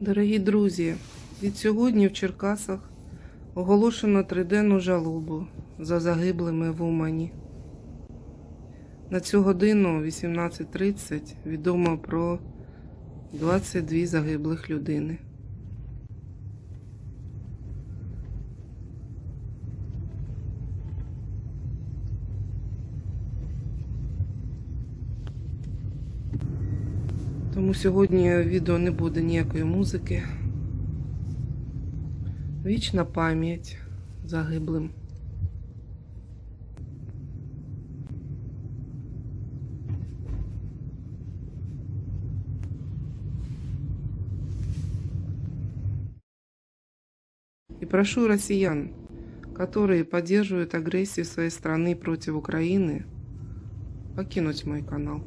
Дорогі друзі, від сьогодні в Черкасах оголошено триденну жалобу за загиблими в Умані. На цю годину, 18.30, відомо про 22 загиблих людини. Тому сьогодні в відео не буде ніякої музики. Вічна пам'ять загиблим. И прошу россиян, которые поддерживают агрессию своей страны против Украины, покинуть мой канал.